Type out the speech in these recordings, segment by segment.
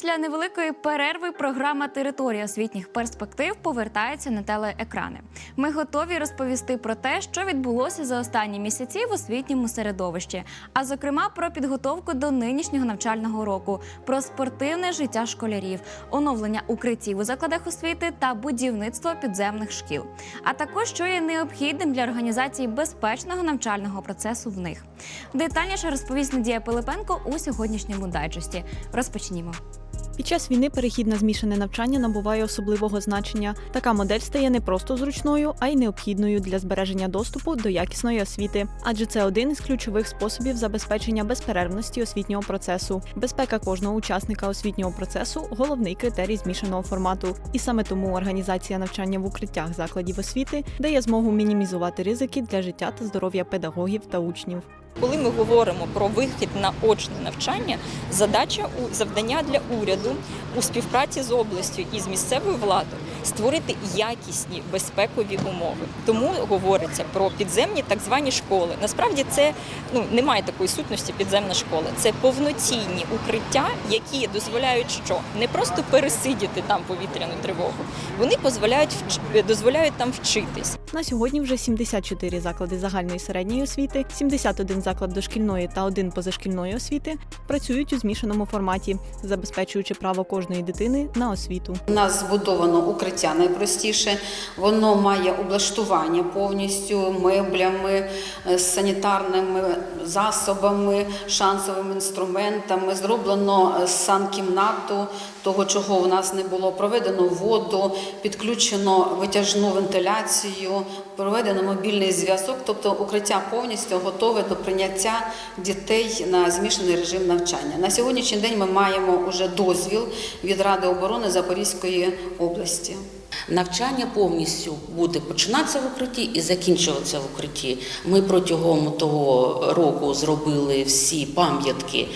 Після невеликої перерви програма Територія освітніх перспектив повертається на телеекрани. Ми готові розповісти про те, що відбулося за останні місяці в освітньому середовищі, а зокрема про підготовку до нинішнього навчального року, про спортивне життя школярів, оновлення укриттів у закладах освіти та будівництво підземних шкіл, а також що є необхідним для організації безпечного навчального процесу в них. Детальніше розповість Надія Пилипенко у сьогоднішньому дайджесті. Розпочнімо. Під час війни перехід на змішане навчання набуває особливого значення. Така модель стає не просто зручною, а й необхідною для збереження доступу до якісної освіти, адже це один із ключових способів забезпечення безперервності освітнього процесу. Безпека кожного учасника освітнього процесу головний критерій змішаного формату. І саме тому організація навчання в укриттях закладів освіти дає змогу мінімізувати ризики для життя та здоров'я педагогів та учнів. Коли ми говоримо про вихід на очне навчання, задача завдання для уряду у співпраці з областю і з місцевою владою створити якісні безпекові умови. Тому говориться про підземні так звані школи. Насправді це ну немає такої сутності підземна школа. Це повноцінні укриття, які дозволяють що не просто пересидіти там повітряну тривогу, вони дозволяють вч- дозволяють там вчитись. На сьогодні вже 74 заклади загальної середньої освіти, 71 заклад дошкільної та один позашкільної освіти працюють у змішаному форматі, забезпечуючи право кожної дитини на освіту. У нас збудовано укриття найпростіше. Воно має облаштування повністю меблями, е, санітарними засобами, шансовими інструментами. Зроблено е, санкімнату, того, чого у нас не було. Проведено воду, підключено витяжну вентиляцію, проведено мобільний зв'язок. Тобто укриття повністю готове до прийняття дітей на змішаний режим навчання. На сьогоднішній день ми маємо вже дозвіл від Ради оборони Запорізької області. Навчання повністю буде починатися в укритті і закінчуватися в укритті. Ми протягом того року зробили всі пам'ятки,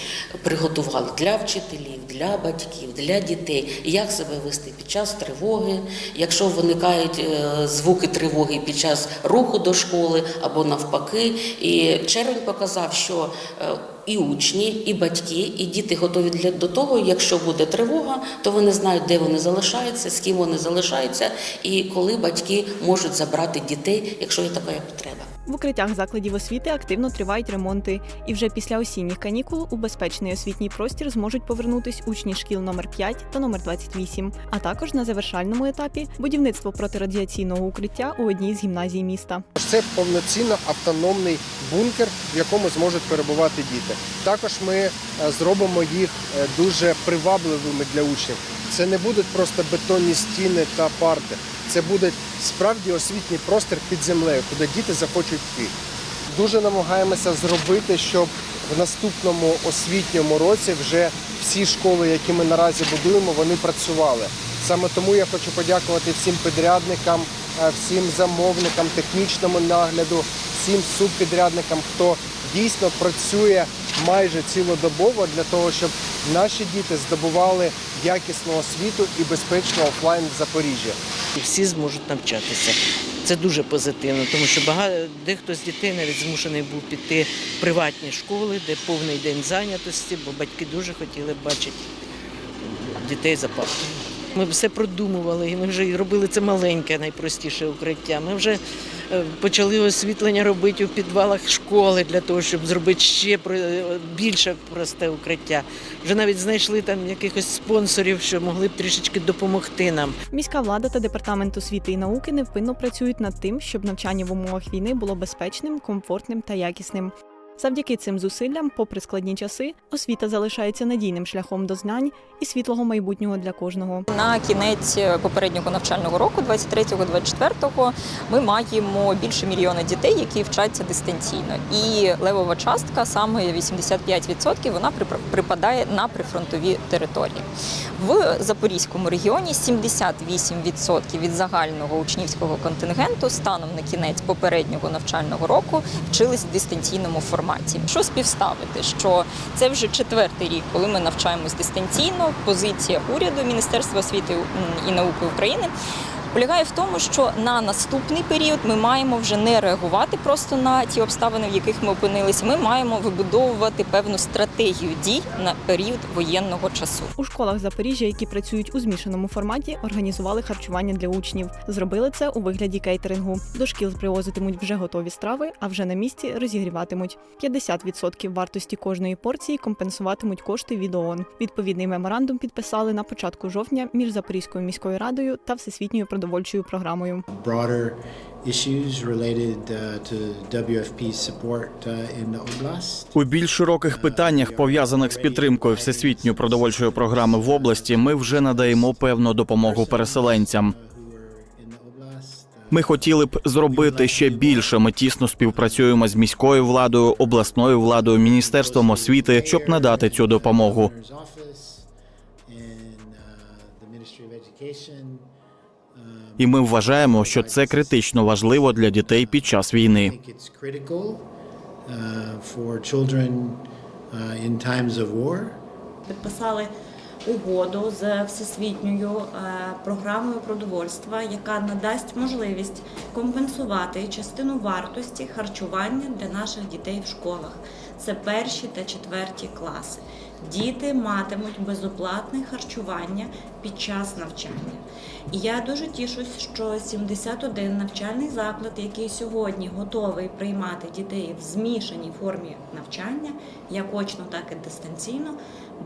приготували для вчителів, для батьків, для дітей, як себе вести під час тривоги, якщо виникають е, звуки тривоги під час руху до школи або навпаки. І червень показав, що е, і учні, і батьки, і діти готові для до того, якщо буде тривога, то вони знають, де вони залишаються, з ким вони залишаються, і коли батьки можуть забрати дітей, якщо є така потреба. В укриттях закладів освіти активно тривають ремонти, і вже після осінніх канікул у безпечний освітній простір зможуть повернутись учні шкіл номер 5 та номер 28, а також на завершальному етапі будівництво протирадіаційного укриття у одній з гімназій міста. Це повноцінно автономний бункер, в якому зможуть перебувати діти. Також ми е, зробимо їх е, дуже привабливими для учнів. Це не будуть просто бетонні стіни та парти. Це буде справді освітній простір під землею, куди діти захочуть йти. Дуже намагаємося зробити, щоб в наступному освітньому році вже всі школи, які ми наразі будуємо, вони працювали. Саме тому я хочу подякувати всім підрядникам, е, всім замовникам, технічному нагляду, всім субпідрядникам, хто дійсно працює майже цілодобово для того, щоб наші діти здобували якісну освіту і безпечну офлайн в Запоріжжі. І всі зможуть навчатися. Це дуже позитивно, тому що багато дехто з дітей навіть змушений був піти в приватні школи, де повний день зайнятості, бо батьки дуже хотіли бачити дітей за партою. Ми все продумували, ми вже робили це маленьке, найпростіше укриття. Ми вже е, почали освітлення робити у підвалах школи для того, щоб зробити ще про- більше просте укриття. Вже навіть знайшли там якихось спонсорів, що могли б трішечки допомогти нам. Міська влада та департамент освіти і науки невпинно працюють над тим, щоб навчання в умовах війни було безпечним, комфортним та якісним. Завдяки цим зусиллям, попри складні часи, освіта залишається надійним шляхом до знань і світлого майбутнього для кожного. На кінець попереднього навчального року, 23-24, ми маємо більше мільйона дітей, які вчаться дистанційно. І левова частка, саме 85%, вона припадає на прифронтові території. В Запорізькому регіоні 78% від загального учнівського контингенту станом на кінець попереднього навчального року вчились в дистанційному форматі. Що співставити? Що це вже четвертий рік, коли ми навчаємось дистанційно. Позиція уряду Міністерства освіти і науки України полягає в тому, що на наступний період ми маємо вже не реагувати просто на ті обставини, в яких ми опинилися. Ми маємо вибудовувати певну стратегію дій на період воєнного часу. У школах Запоріжжя, які працюють у змішаному форматі, організували харчування для учнів. Зробили це у вигляді кейтерингу. До шкіл привозитимуть вже готові страви, а вже на місці розігріватимуть. 50% вартості кожної порції компенсуватимуть кошти від ООН. Відповідний меморандум підписали на початку жовтня між Запорізькою міською радою та Всесвітньою продовольчою програмою. broader issues related uh, to WFP's support uh, in the oblast. У більш широких питаннях, пов'язаних з підтримкою всесвітньої продовольчої програми в області, ми вже надаємо певну допомогу переселенцям. Ми хотіли б зробити ще більше. Ми тісно співпрацюємо з міською владою, обласною владою, міністерством освіти, щоб надати цю допомогу. І ми вважаємо, що це критично важливо для дітей під час війни. uh, uh, підписали угоду з всесвітньою е, програмою продовольства, яка надасть можливість компенсувати частину вартості харчування для наших дітей в школах. Це перші та четверті класи. Діти матимуть безоплатне харчування під час навчання. І я дуже тішусь, що 71 навчальний заклад, який сьогодні готовий приймати дітей в змішаній формі навчання, як очно, так і дистанційно,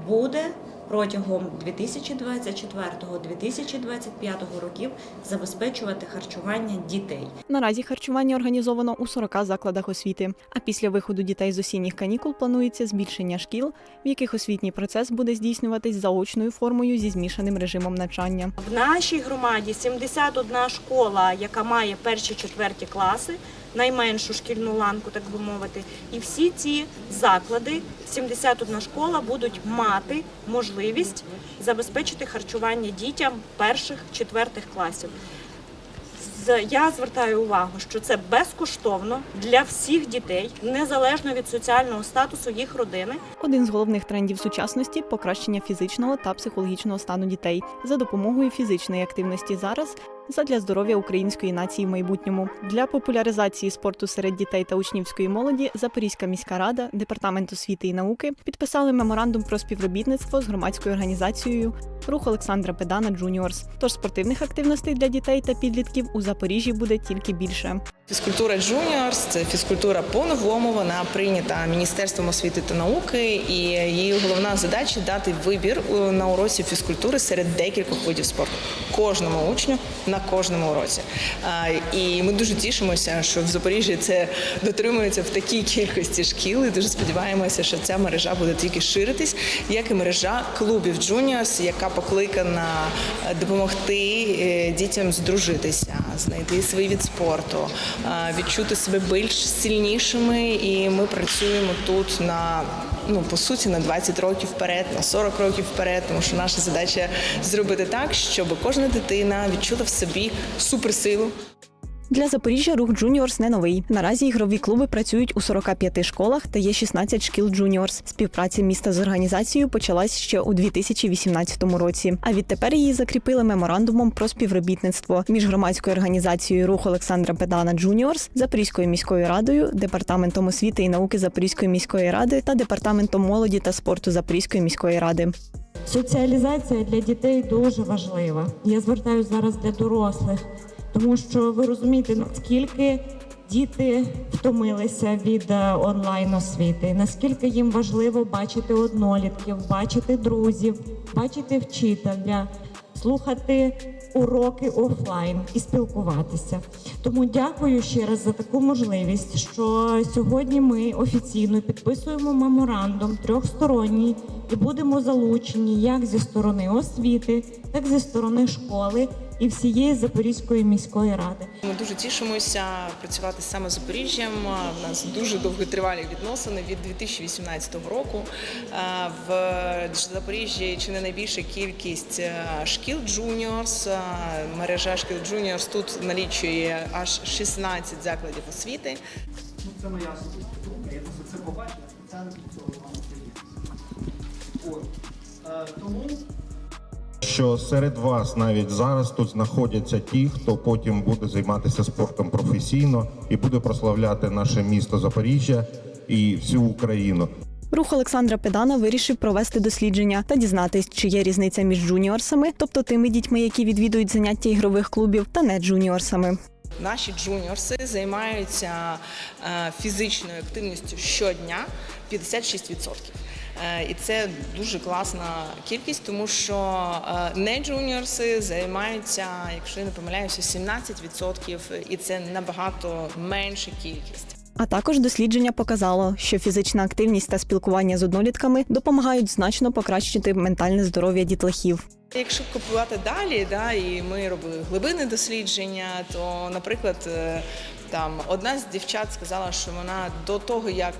буде протягом 2024-2025 років забезпечувати харчування дітей. Наразі харчування організовано у 40 закладах освіти. А після виходу дітей з осінніх канікул планується збільшення шкіл, в яких освітній процес буде здійснюватись заочною формою зі змішаним режимом навчання. В нашій громаді 71 школа, яка має перші четверті класи, найменшу шкільну ланку, так би мовити. І всі ці заклади, 71 школа, будуть мати можливість забезпечити харчування дітям перших четвертих класів. Я звертаю увагу, що це безкоштовно для всіх дітей, незалежно від соціального статусу їх родини. Один з головних трендів сучасності покращення фізичного та психологічного стану дітей за допомогою фізичної активності зараз. Задля здоров'я української нації в майбутньому для популяризації спорту серед дітей та учнівської молоді Запорізька міська рада, департамент освіти і науки підписали меморандум про співробітництво з громадською організацією Рух Олександра Педана Джуніорс. Тож спортивних активностей для дітей та підлітків у Запоріжжі буде тільки більше. Фізкультура Джуніорс це фізкультура по-новому. Вона прийнята Міністерством освіти та науки, і її головна задача дати вибір на уроці фізкультури серед декількох видів спорту кожному учню на кожному уроці. І ми дуже тішимося, що в Запоріжжі це дотримується в такій кількості шкіл. І дуже сподіваємося, що ця мережа буде тільки ширитись, як і мережа клубів Джуніорс, яка покликана е, допомогти е, дітям здружитися, знайти свій від спорту, е, відчути себе більш сильнішими. І ми працюємо тут на ну по суті на 20 років вперед, на 40 років вперед, тому що наша задача зробити так, щоб кожна дитина відчула в собі суперсилу. Для Запоріжжя рух Джуніорс не новий. Наразі ігрові клуби працюють у 45 школах та є 16 шкіл Джуніорс. Співпраця міста з організацією почалась ще у 2018 році. А відтепер її закріпили меморандумом про співробітництво між громадською організацією Рух Олександра Педана Джуніорс, Запорізькою міською радою, департаментом освіти і науки Запорізької міської ради та департаментом молоді та спорту Запорізької міської ради. Соціалізація для дітей дуже важлива. Я звертаюся зараз для дорослих, тому що ви розумієте, наскільки діти втомилися від е, онлайн освіти, наскільки їм важливо бачити однолітків, бачити друзів, бачити вчителя, слухати уроки офлайн і спілкуватися. Тому дякую ще раз за таку можливість, що сьогодні ми офіційно підписуємо меморандум трьохсторонній і будемо залучені як зі сторони освіти, так і зі сторони школи і всієї Запорізької міської ради. Ми дуже тішимося працювати саме з Запоріжжям. У нас дуже довготривалі відносини від 2018 року. Е, В Запоріжжі чи не найбільша кількість е, шкіл Джуніорс. Е, Мережа шкіл Джуніорс тут налічує аж 16 закладів освіти. Ну, це моя особиста думка, я просто це побачив, спеціально цього вам тому що серед вас навіть зараз тут знаходяться ті, хто потім буде займатися спортом професійно і буде прославляти наше місто Запоріжжя і всю Україну. Рух Олександра Педана вирішив провести дослідження та дізнатись, чи є різниця між джуніорсами, тобто тими дітьми, які відвідують заняття ігрових клубів, та не джуніорсами. Наші джуніорси займаються е, фізичною активністю щодня 56%. Е, І це дуже класна кількість, тому що е, не джуніорси займаються, якщо я не помиляюся, 17%, і це набагато менша кількість. А також дослідження показало, що фізична активність та спілкування з однолітками допомагають значно покращити ментальне здоров'я дітлахів. Якщо копувати далі, да, і ми робили глибинне дослідження, то, наприклад, е, там одна з дівчат сказала, що вона до того, як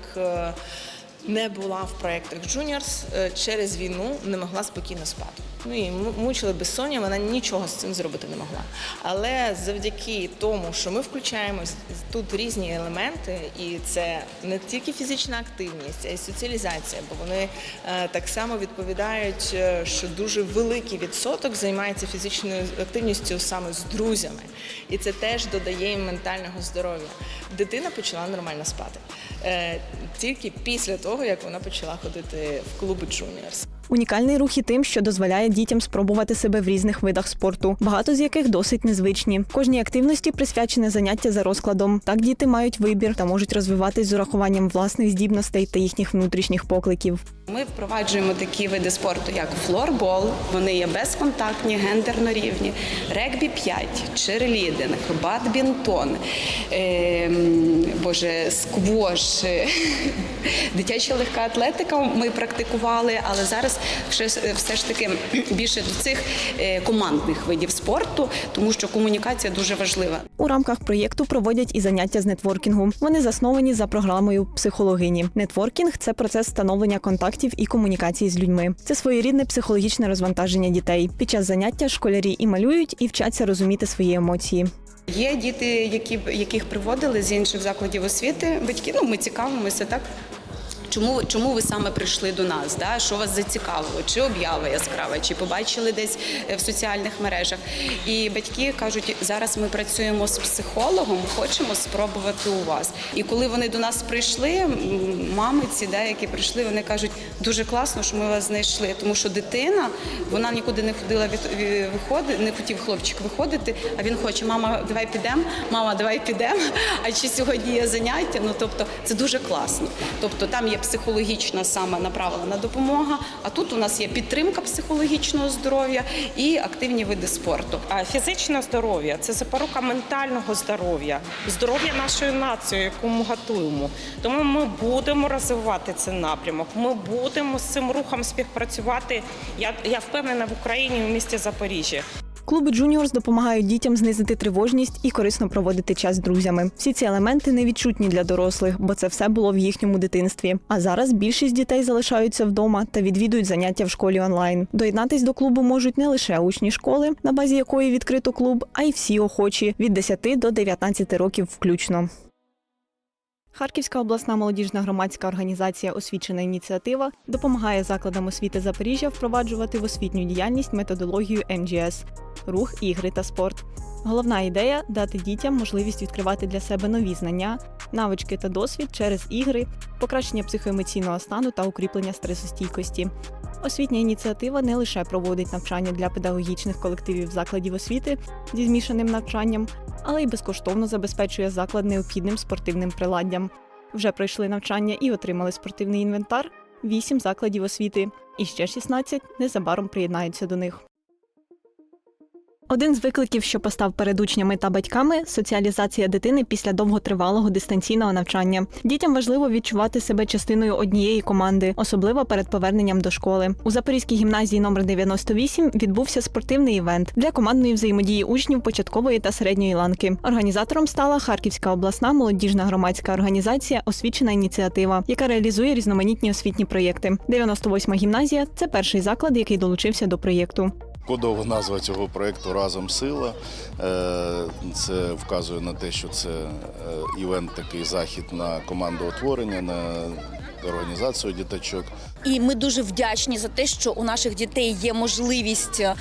не була в проєктах Juniors, е, через війну не могла спокійно спати. Ну і му- мучила безсоння, вона нічого з цим зробити не могла. Але завдяки тому, що ми включаємо з- тут різні елементи, і це не тільки фізична активність, а й соціалізація, бо вони е, так само відповідають, е, що дуже великий відсоток займається фізичною активністю саме з друзями, і це теж додає їм ментального здоров'я. Дитина почала нормально спати тільки після того, як вона почала ходити в клуби Juniors. Унікальний рух і тим, що дозволяє дітям спробувати себе в різних видах спорту, багато з яких досить незвичні. Кожній активності присвячене заняття за розкладом. Так діти мають вибір та можуть розвиватись з урахуванням власних здібностей та їхніх внутрішніх покликів. Ми впроваджуємо такі види спорту, як флорбол. Вони є безконтактні, гендерно рівні, регбі 5, черлідинг, бадмінтон, ем, боже, сквош, е, дитяча легка атлетика. Ми практикували, але зараз все, все ж таки більше до цих е, командних видів спорту, тому що комунікація дуже важлива. У рамках проєкту проводять і заняття з нетворкінгу. Вони засновані за програмою психологині. Нетворкінг це процес встановлення контактів і комунікації з людьми. Це своєрідне психологічне розвантаження дітей. Під час заняття школярі і малюють, і вчаться розуміти свої емоції. Є діти, які, яких приводили з інших закладів освіти. Батьки, ну ми цікавимося, так? Чому, чому ви саме прийшли до нас? Да? Що вас зацікавило? Чи об'ява яскрава, чи побачили десь е, в соціальних мережах? І батьки кажуть, зараз ми працюємо з психологом, хочемо спробувати у вас. І коли вони до нас прийшли, м, мами ці, да, які прийшли, вони кажуть, дуже класно, що ми вас знайшли, тому що дитина вона нікуди не ходила від ві- виходи, не хотів хлопчик виходити, а він хоче, мама, давай підемо, мама, давай підемо. А чи сьогодні є заняття? Ну тобто це дуже класно. Тобто там є психологічна саме направлена допомога, а тут у нас є підтримка психологічного здоров'я і активні види спорту. А фізичне здоров'я це запорука ментального здоров'я, здоров'я нашої нації, яку ми готуємо. Тому ми будемо розвивати цей напрямок. Ми будемо з цим рухом співпрацювати. Я, я впевнена в Україні в місті Запоріжжя. Клуби Джуніорс допомагають дітям знизити тривожність і корисно проводити час з друзями. Всі ці елементи не відчутні для дорослих, бо це все було в їхньому дитинстві. А зараз більшість дітей залишаються вдома та відвідують заняття в школі онлайн. Доєднатись до клубу можуть не лише учні школи, на базі якої відкрито клуб, а й всі охочі від 10 до 19 років включно. Харківська обласна молодіжна громадська організація Освічена ініціатива допомагає закладам освіти Запоріжжя впроваджувати в освітню діяльність методологію МГС рух, ігри та спорт. Головна ідея дати дітям можливість відкривати для себе нові знання, навички та досвід через ігри, покращення психоемоційного стану та укріплення стресостійкості. Освітня ініціатива не лише проводить навчання для педагогічних колективів закладів освіти зі змішаним навчанням, але й безкоштовно забезпечує заклад необхідним спортивним приладдям. Вже пройшли навчання і отримали спортивний інвентар 8 закладів освіти, і ще 16 незабаром приєднаються до них. Один з викликів, що постав перед учнями та батьками соціалізація дитини після довготривалого дистанційного навчання. Дітям важливо відчувати себе частиною однієї команди, особливо перед поверненням до школи. У Запорізькій гімназії номер 98 відбувся спортивний івент для командної взаємодії учнів початкової та середньої ланки. Організатором стала Харківська обласна молодіжна громадська організація Освічена ініціатива, яка реалізує різноманітні освітні проєкти. 98-ма гімназія це перший заклад, який долучився до проєкту. Кодова назва цього проєкту Разом сила. Е, Це вказує на те, що це е, івент, такий захід на командоутворення, на організацію діточок. І ми дуже вдячні за те, що у наших дітей є можливість е,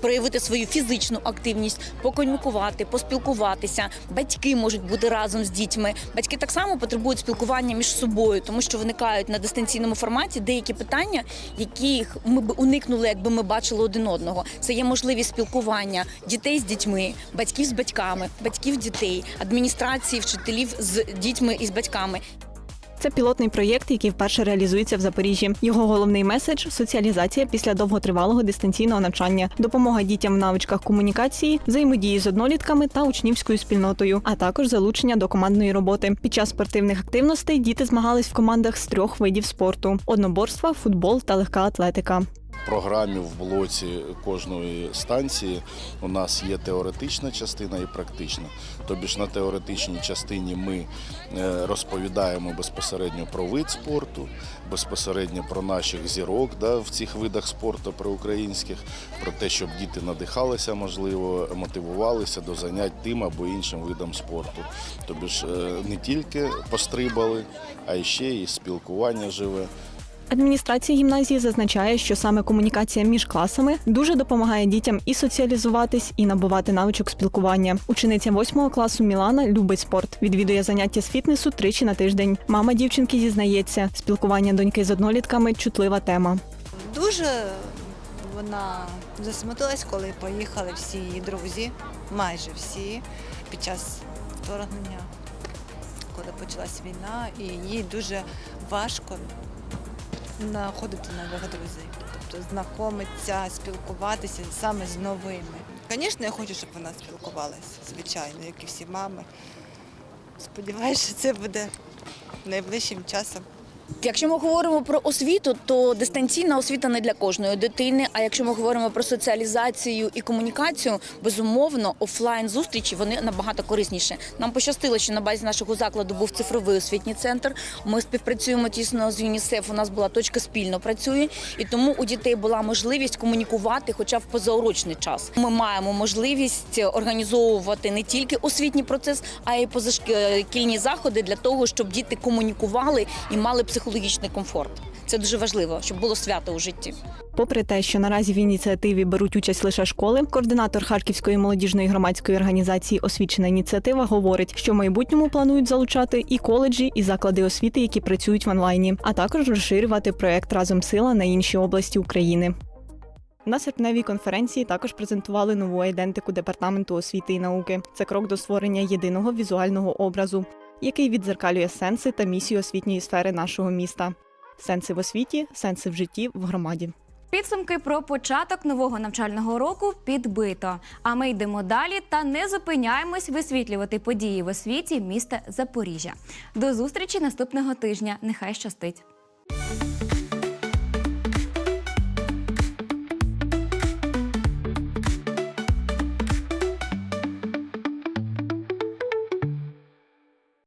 проявити свою фізичну активність, покомікувати, поспілкуватися. Батьки можуть бути разом з дітьми. Батьки так само потребують спілкування між собою, тому що виникають на дистанційному форматі деякі питання, яких ми б уникнули, якби ми бачили один одного. Це є можливість спілкування дітей з дітьми, батьків з батьками, батьків дітей, адміністрації, вчителів з дітьми і з батьками. Це пілотний проєкт, який вперше реалізується в Запоріжжі. Його головний меседж соціалізація після довготривалого дистанційного навчання, допомога дітям в навичках комунікації, взаємодії з однолітками та учнівською спільнотою, а також залучення до командної роботи. Під час спортивних активностей діти змагались в командах з трьох видів спорту: одноборства, футбол та легка атлетика. Програмі в блоці кожної станції у нас є теоретична частина і практична. Тобі ж на теоретичній частині ми е, розповідаємо безпосередньо про вид спорту, безпосередньо про наших зірок да, в цих видах спорту проукраїнських, про те, щоб діти надихалися, можливо, мотивувалися до занять тим або іншим видом спорту. Тобі ж е, не тільки пострибали, а й ще і спілкування живе. Адміністрація гімназії зазначає, що саме комунікація між класами дуже допомагає дітям і соціалізуватись, і набувати навичок спілкування. Учениця восьмого класу Мілана любить спорт, відвідує заняття з фітнесу тричі на тиждень. Мама дівчинки зізнається, спілкування доньки з однолітками чутлива тема. Дуже вона засмутилась, коли поїхали всі її друзі, майже всі, під час вторгнення, коли почалась війна, і їй дуже важко знаходити нових друзів, тобто знайомитися, спілкуватися саме з новими. Звісно, я хочу, щоб вона спілкувалася, звичайно, як і всі мами. Сподіваюся, що це буде найближчим часом. Якщо ми говоримо про освіту, то дистанційна освіта не для кожної дитини. А якщо ми говоримо про соціалізацію і комунікацію, безумовно, офлайн зустрічі вони набагато корисніші. Нам пощастило, що на базі нашого закладу був цифровий освітній центр. Ми співпрацюємо тісно з ЮНІСЕФ. У нас була точка спільно працює, і тому у дітей була можливість комунікувати, хоча в позаурочний час. Ми маємо можливість організовувати не тільки освітній процес, а й позашкільні заходи для того, щоб діти комунікували і мали психологічний комфорт. Це дуже важливо, щоб було свято у житті. Попри те, що наразі в ініціативі беруть участь лише школи, координатор Харківської молодіжної громадської організації Освічена ініціатива говорить, що в майбутньому планують залучати і коледжі, і заклади освіти, які працюють в онлайні, а також розширювати проект разом сила на інші області України. На серпневій конференції також презентували нову ідентику департаменту освіти і науки. Це крок до створення єдиного візуального образу, який відзеркалює сенси та місію освітньої сфери нашого міста. Сенси в освіті, сенси в житті в громаді. Підсумки про початок нового навчального року підбито. А ми йдемо далі та не зупиняємось висвітлювати події в освіті міста Запоріжжя. До зустрічі наступного тижня. Нехай щастить!